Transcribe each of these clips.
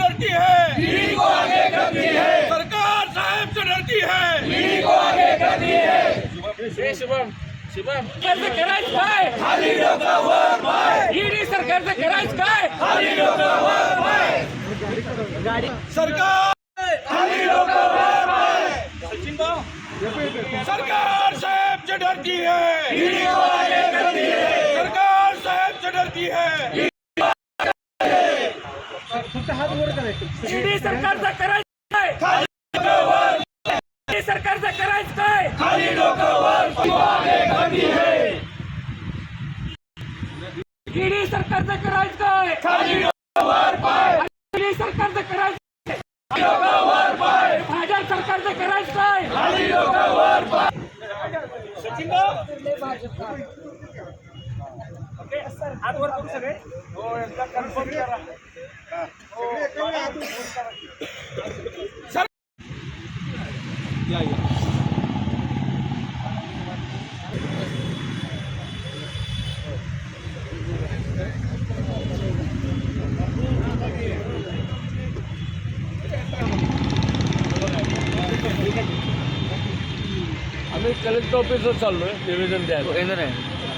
डरती है। को आगे करती है। सरकार साहब से डरती है। को आगे करती है। शुभम शुभम सरकारचं करायचं काय खाली ईडी करायचं काय खाली सरकार खाली पाय सरकार साहेब से डरती है। ईडी को आगे करती है। सरकार साहेब से डरती ईडी सरकारचं करायचं काय ईडी सरकारचं करायचं काय खाली डोकं वर पाय आगे करती है। ईडी सरकारचं करायचं काय खाली डोकं वर पाय ईडी सरकारचं करायचं खाली डोकं वर पाय भाजप सरकारचं करायचं काय खाली डोकं वर पाय आम्ही कलेक्टर ऑफिसवर चाललो आहे निवेदन द्यायला. येणार आहे.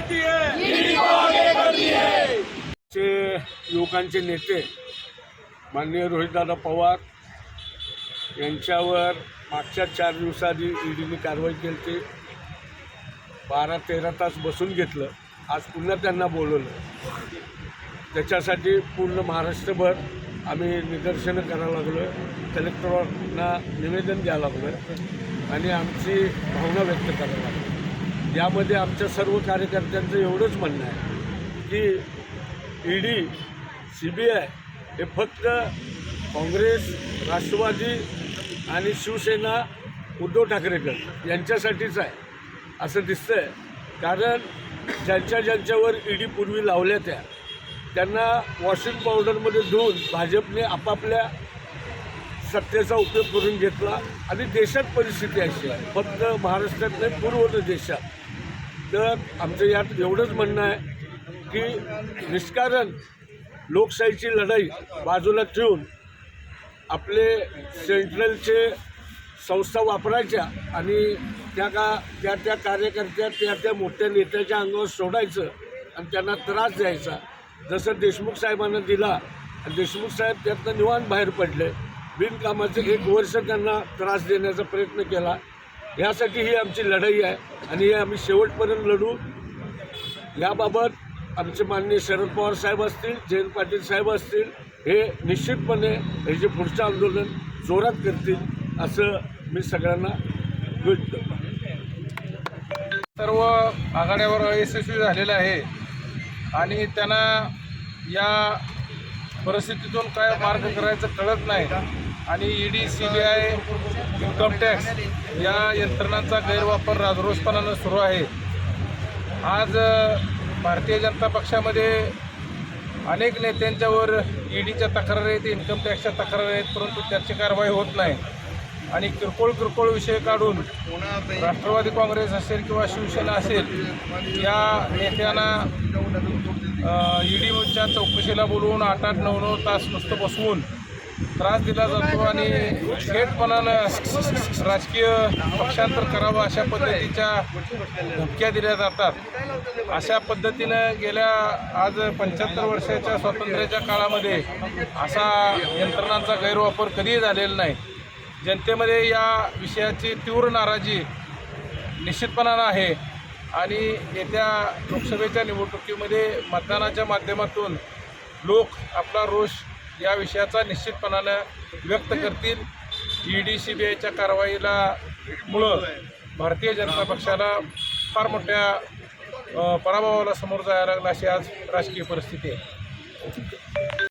करती है चे युवकांचे नेते माननीय रोहितदादा पवार यांच्यावर मागच्या चार दिवसाआधी ईडीने कारवाई केली. होती बारा तेरा तास बसून घेतलं. आज पुन्हा त्यांना बोलवलं. त्याच्यासाठी पूर्ण महाराष्ट्रभर आम्ही निदर्शनं करायला लागलो कलेक्टरांना निवेदन द्यायला लागलो आणि आमची भावना व्यक्त करायला लागलो यामध्ये आमच्या सर्व कार्यकर्त्यांचं एवढंच म्हणणं आहे की ईडी सी बी आय हे फक्त काँग्रेस राष्ट्रवादी आणि शिवसेना उद्धव ठाकरेकर यांच्यासाठीच आहे. असं दिसतं आहे कारण ज्यांच्या ज्यांच्यावर ईडी पूर्वी लावल्या त्या त्यांना वॉशिंग पावडरमध्ये धुवून भाजपने आपापल्या सत्तेचा उपयोग करून घेतला. आणि देशात परिस्थिती अशी आहे. फक्त महाराष्ट्रात नाही पूर्व देशात तर आमचं यात एवढंच म्हणणं आहे की निष्कारण लोकशाहीची लढाई बाजूला ठेवून आपले सेंट्रलचे संस्था वापरायच्या आणि त्या का त्या त्या कार्यकर्त्या त्या त्या मोठ्या नेत्याच्या अंगावर सोडायचं आणि त्यांना त्रास द्यायचा. जसं देशमुख साहेबांना दिला आणि देशमुख साहेब त्यातनं निवांत बाहेर पडले. बिनकामाचे एक वर्ष त्यांना त्रास देण्याचा प्रयत्न केला. यासाठी ही आमची लढाई आहे आणि हे आम्ही शेवटपर्यंत लढू. याबाबत आमचे माननीय शरद पवार साहेब असतील जयंत पाटील साहेब असतील हे निश्चितपणे हे जे पुढचं आंदोलन जोरात करतील असं मी सगळ्यांना भेटतो सर्व आघाड्यावर अयशस्वी झालेलं आहे आणि त्यांना या परिस्थितीतून काय मार्ग करायचं कळत नाही. आणि ED C B I income tax या यंत्रणांचा गैरवापर राजरोसपणानं सुरू आहे. आज भारतीय जनता पक्षामध्ये अनेक नेत्यांच्यावर ईडीच्या तक्रारी आहेत इन्कम टॅक्सच्या तक्रारी आहेत परंतु त्याची कारवाई होत नाही. आणि किरकोळ किरकोळ विषय काढून राष्ट्रवादी काँग्रेस असेल किंवा शिवसेना असेल या नेत्यांना ईडीच्या चौकशीला बोलवून आठ आठ नऊ नऊ तास नुसतं बसवून त्रास दिला जातो आणि थेटपणानं राजकीय पक्षांतर करावं अशा पद्धतीच्या धमक्या दिल्या जातात. अशा पद्धतीनं गेल्या आज पंच्याहत्तर वर्षाच्या स्वातंत्र्याच्या काळामध्ये असा यंत्रणांचा गैरवापर कधीही झालेला नाही. जनतेमध्ये या विषयाची तीव्र नाराजी निश्चितपणानं आहे आणि येत्या लोकसभेच्या निवडणुकीमध्ये मतदानाच्या माध्यमातून लोक आपला रोष या विषयाचा निश्चितपणानं व्यक्त करतील. ई डी सी बी आयच्या कारवाईला मुळं भारतीय जनता पक्षाला फार मोठ्या पराभवाला समोर जायला लागला अशी आज राजकीय परिस्थिती आहे.